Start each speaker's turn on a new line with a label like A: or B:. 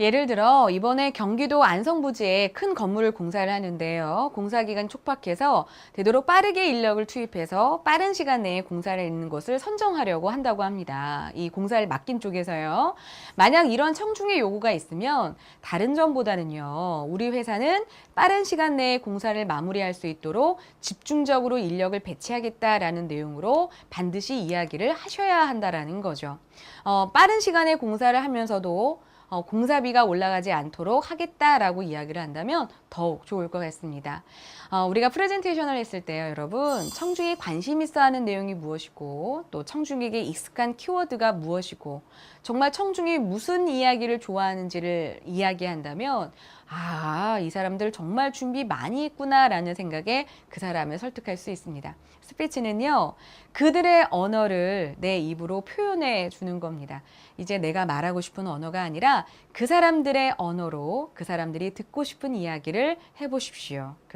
A: 예를 들어 이번에 경기도 안성 부지에 큰 건물을 공사를 하는데요. 공사 기간 촉박해서 되도록 빠르게 인력을 투입해서 빠른 시간 내에 공사를 있는 곳을 선정하려고 한다고 합니다. 이 공사를 맡긴 쪽에서요. 만약 이런 청중의 요구가 있으면 다른 점보다는요. 우리 회사는 빠른 시간 내에 공사를 마무리할 수 있도록 집중적으로 인력을 배치하겠다라는 내용으로 반드시 이야기를 하셔야 한다라는 거죠. 어, 빠른 시간에 공사를 하면서도 어, 공사비가 올라가지 않도록 하겠다라고 이야기를 한다면 더욱 좋을 것 같습니다. 어, 우리가 프레젠테이션을 했을 때요, 여러분, 청중이 관심 있어 하는 내용이 무엇이고, 또 청중에게 익숙한 키워드가 무엇이고, 정말 청중이 무슨 이야기를 좋아하는지를 이야기한다면, 아, 이 사람들 정말 준비 많이 했구나라는 생각에 그 사람을 설득할 수 있습니다. 스피치는요, 그들의 언어를 내 입으로 표현해 주는 겁니다. 이제 내가 말하고 싶은 언어가 그 사람들의 언어로 그 사람들이 듣고 싶은 이야기를 해보십시오. 그러면